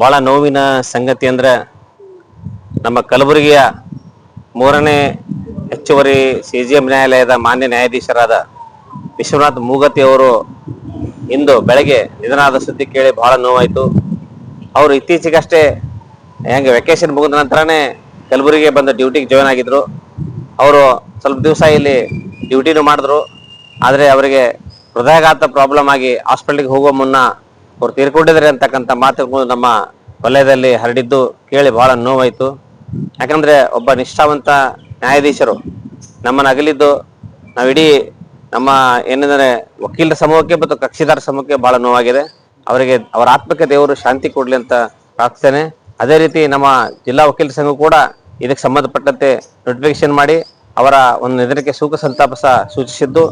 ಬಹಳ ನೋವಿನ ಸಂಗತಿ ಅಂದ್ರೆ ನಮ್ಮ ಕಲಬುರಗಿಯ ಮೂರನೇ ಹೆಚ್ಚುವರಿ ಸಿಜಿಎಂ ನ್ಯಾಯಾಲಯದ ಮಾನ್ಯ ನ್ಯಾಯಾಧೀಶರಾದ ವಿಶ್ವನಾಥ್ ಮೂಗತಿ ಅವರು ಇಂದು ಬೆಳಗ್ಗೆ ನಿಧನಾದ ಸುದ್ದಿ ಕೇಳಿ ಬಹಳ ನೋವಾಯಿತು. ಅವರು ಇತ್ತೀಚೆಗಷ್ಟೇ ಹೆಂಗೆ ವೆಕೇಶನ್ ಮುಗಿದ ನಂತರನೇ ಕಲಬುರಗಿಗೆ ಬಂದು ಡ್ಯೂಟಿಗೆ ಜಾಯ್ನ್ ಆಗಿದ್ರು. ಅವರು ಸ್ವಲ್ಪ ದಿವಸ ಇಲ್ಲಿ ಡ್ಯೂಟಿನೂ ಮಾಡಿದ್ರು. ಆದರೆ ಅವರಿಗೆ ಹೃದಯಾಘಾತ ಪ್ರಾಬ್ಲಮ್ ಆಗಿ ಹಾಸ್ಪಿಟ್ಲಿಗೆ ಹೋಗುವ ಮುನ್ನ ಅವ್ರು ತೀರ್ಕೊಂಡಿದ್ದಾರೆ ಅಂತಕ್ಕಂಥ ಮಾತುಗಳು ನಮ್ಮ ವಲಯದಲ್ಲಿ ಹರಡಿದ್ದು ಕೇಳಿ ಬಹಳ ನೋವಾಯ್ತು. ಯಾಕಂದ್ರೆ ಒಬ್ಬ ನಿಷ್ಠಾವಂತ ನ್ಯಾಯಾಧೀಶರು ನಮ್ಮನ್ನು ಅಗಲಿದ್ದು ನಾವಿಡೀ ನಮ್ಮ ಏನಂದ್ರೆ ವಕೀಲರ ಸಮೂಹಕ್ಕೆ ಮತ್ತು ಕಕ್ಷಿದಾರ ಸಮೂಹಕ್ಕೆ ಬಹಳ ನೋವಾಗಿದೆ. ಅವರಿಗೆ ಅವರ ಆತ್ಮಕ್ಕೆ ದೇವರು ಶಾಂತಿ ಕೊಡ್ಲಿ ಅಂತ ಪ್ರಾರ್ಥನೆ ಅದೇ ರೀತಿ ನಮ್ಮ ಜಿಲ್ಲಾ ವಕೀಲರ ಸಂಘ ಕೂಡ ಇದಕ್ಕೆ ಸಂಬಂಧಪಟ್ಟಂತೆ ನೋಟಿಫಿಕೇಶನ್ ಮಾಡಿ ಅವರ ಒಂದು ನಿಧನಕ್ಕೆ ಸೂಕ್ತ ಸಂತಾಪ ಸಹ ಸೂಚಿಸಿದ್ದು.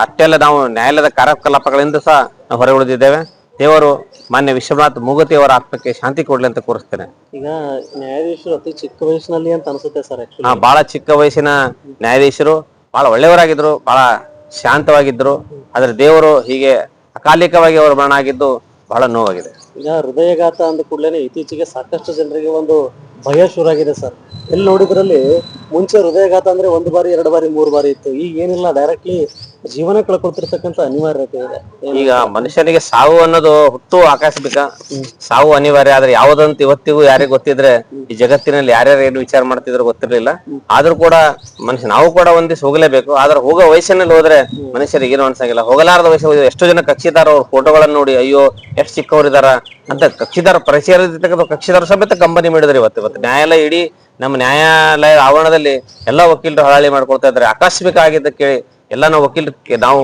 ಅಷ್ಟೆಲ್ಲ ನಾವು ನ್ಯಾಯಾಲಯದ ಕಾರ್ಯಕಲಾಪಗಳಿಂದ ಸಹ ನಾವು ಹೊರ ಉಳಿದಿದ್ದೇವೆ ದೇವರು ಮಾನ್ಯ ವಿಶ್ವನಾಥ್ ಮೂಗತಿ ಅವರ ಆತ್ಮಕ್ಕೆ ಶಾಂತಿ ಕೊಡ್ಲಿ ಅಂತ ಕೋರಿಸ್ತೇನೆ. ಈಗ ನ್ಯಾಯಾಧೀಶರು ಅತಿ ಚಿಕ್ಕ ವಯಸ್ಸಿನಲ್ಲಿ ಅಂತ ಅನ್ಸುತ್ತೆ ಸರ್ ಹಾ ಬಹಳ ಚಿಕ್ಕ ವಯಸ್ಸಿನ ನ್ಯಾಯಾಧೀಶರು ಬಹಳ ಒಳ್ಳೆಯವರಾಗಿದ್ರು ಬಹಳ ಶಾಂತವಾಗಿದ್ರು ಆದ್ರೆ ದೇವರು ಹೀಗೆ ಅಕಾಲಿಕವಾಗಿ ಅವರು ಮರಣ ಆಗಿದ್ದು ಬಹಳ ನೋವಾಗಿದೆ. ಈಗ ಹೃದಯಘಾತ ಅಂದ ಕೂಡಲೇ ಇತ್ತೀಚೆಗೆ ಸಾಕಷ್ಟು ಜನರಿಗೆ ಒಂದು ಭಯ ಶುರುವಾಗಿದೆ ಸರ್. ಎಲ್ಲಿ ನೋಡಿದ್ರಲ್ಲಿ ಮುಂಚೆ ಹೃದಯಘಾತ ಅಂದ್ರೆ ಒಂದು ಬಾರಿ ಎರಡು ಬಾರಿ ಮೂರು ಬಾರಿ ಇತ್ತು. ಈಗ ಏನಿಲ್ಲ ಡೈರೆಕ್ಟ್ಲಿ ಜೀವನ ಕಳ್ಕೊಳ್ತಿರ್ತಕ್ಕಂತ ಅನಿವಾರ್ಯತೆ ಇದೆ. ಈಗ ಮನುಷ್ಯನಿಗೆ ಸಾವು ಅನ್ನೋದು ಹುಟ್ಟು ಆಕಸ್ಮಿಕ. ಸಾವು ಅನಿವಾರ್ಯ ಆದ್ರೆ ಯಾವ್ದಂತ ಇವತ್ತಿಗೂ ಯಾರಿಗೆ ಗೊತ್ತಿದ್ರೆ ಈ ಜಗತ್ತಿನಲ್ಲಿ ಯಾರ್ಯಾರು ಏನು ವಿಚಾರ ಮಾಡ್ತಿದ್ರು ಗೊತ್ತಿರ್ಲಿಲ್ಲ. ಆದ್ರೂ ಕೂಡ ಮನುಷ್ಯ ನಾವು ಕೂಡ ಒಂದ್ ದಿವಸ ಹೋಗಲೇಬೇಕು. ಆದ್ರೆ ಹೋಗೋ ವಯಸ್ಸಿನಲ್ಲಿ ಹೋದ್ರೆ ಮನುಷ್ಯರಿಗೆ ಏನು ಅನ್ಸಂಗಿಲ್ಲ. ಹೋಗಲಾರದ ವಯಸ್ಸು ಎಷ್ಟೋ ಜನ ಕಕ್ಷಿದಾರ ಅವ್ರ ಫೋಟೋಗಳನ್ನ ನೋಡಿ ಅಯ್ಯೋ ಎಷ್ಟು ಚಿಕ್ಕವರಿದಾರ ಅಂತ ಕಕ್ಷಿದಾರ ಪರಿಚಯ ಇರತಕ್ಕಂಥ ಕಕ್ಷಿದಾರ ಸಮೇತ ಕಂಪನಿ ಮಾಡಿದ್ರೆ ಇವತ್ತು. ಇವತ್ತು ನ್ಯಾಯಾಲಯ ಇಡೀ ನಮ್ಮ ನ್ಯಾಯಾಲಯದ ಆವರಣದಲ್ಲಿ ಎಲ್ಲಾ ವಕೀಲರು ಹಳಾಳಿ ಮಾಡ್ಕೊಳ್ತಾ ಇದ್ದಾರೆ. ಆಕಸ್ಮಿಕ ಆಗಿದ್ದ ಕೇಳಿ ಎಲ್ಲ ನಾವು ವಕೀಲರು ನಾವು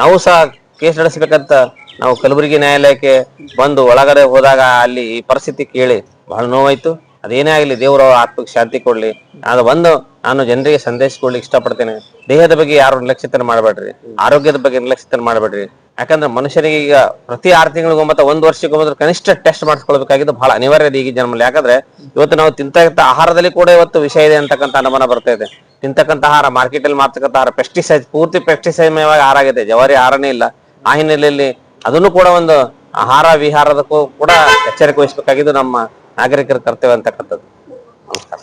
ನಾವು ಸಹ ಕೇಸ್ ನಡೆಸಬೇಕಂತ ನಾವು ಕಲಬುರಗಿ ನ್ಯಾಯಾಲಯಕ್ಕೆ ಬಂದು ಒಳಗಡೆ ಹೋದಾಗ ಅಲ್ಲಿ ಈ ಪರಿಸ್ಥಿತಿ ಕೇಳಿ ಬಹಳ ನೋವಾಯ್ತು. ಅದೇನೇ ಆಗಲಿ, ದೇವರು ಆತ್ಮಕ್ಕೆ ಶಾಂತಿ ಕೊಡ್ಲಿ. ಅದು ಒಂದು ನಾನು ಜನರಿಗೆ ಸಂದೇಶ ಕೊಡ್ಲಿಕ್ಕೆ ಇಷ್ಟಪಡ್ತೇನೆ. ದೇಹದ ಬಗ್ಗೆ ಯಾರು ನಿರ್ಲಕ್ಷ್ಯತನ ಮಾಡಬೇಡ್ರಿ. ಆರೋಗ್ಯದ ಬಗ್ಗೆ ನಿರ್ಲಕ್ಷ್ಯತನ ಮಾಡಬೇಡ್ರಿ. ಯಾಕಂದ್ರೆ ಮನುಷ್ಯನಿಗೆ ಈಗ ಪ್ರತಿ ಆರು ತಿಂಗಳಿಗೂ ಮತ್ತೆ ಒಂದು ವರ್ಷಕ್ಕೊಮ್ಮೆ ಕನಿಷ್ಠ ಟೆಸ್ಟ್ ಮಾಡಿಸ್ಕೊಳ್ಬೇಕಾಗಿದ್ದು ಬಹಳ ಅನಿವಾರ್ಯ ಇದೆ ಈಗಿನ ಜನ್ಮಲ್ಲಿ ಯಾಕಂದ್ರೆ ಇವತ್ತು ನಾವು ತಿಂತಕ್ಕಂಥ ಆಹಾರದಲ್ಲಿ ಕೂಡ ಇವತ್ತು ವಿಷಯ ಇದೆ ಅಂತಕ್ಕಂಥ ಅನುಮಾನ ಬರ್ತಾ ಇದೆ. ತಿಂತಕ್ಕಂಥ ಆಹಾರ ಮಾರ್ಕೆಟ್ ಅಲ್ಲಿ ಮಾಡ್ತಕ್ಕಂಥ ಆಹಾರ ಪೆಸ್ಟಿಸೈಡ್ ಪೂರ್ತಿ ಪೆಸ್ಟಿಸೈಡ್ ಮೇವಾಗಿ ಜವಾರಿ ಆಹಾರನೇ ಇಲ್ಲ. ಆ ಹಿನ್ನೆಲೆಯಲ್ಲಿ ಅದನ್ನು ಕೂಡ ಒಂದು ಆಹಾರ ವಿಹಾರದಕ್ಕೂ ಕೂಡ ಎಚ್ಚರಿಕೆ ವಹಿಸಬೇಕಾಗಿದ್ದು ನಮ್ಮ ನಾಗರಿಕರ ಕರ್ತವ್ಯ ಅಂತಕ್ಕಂಥದ್ದು. ನಮಸ್ಕಾರ.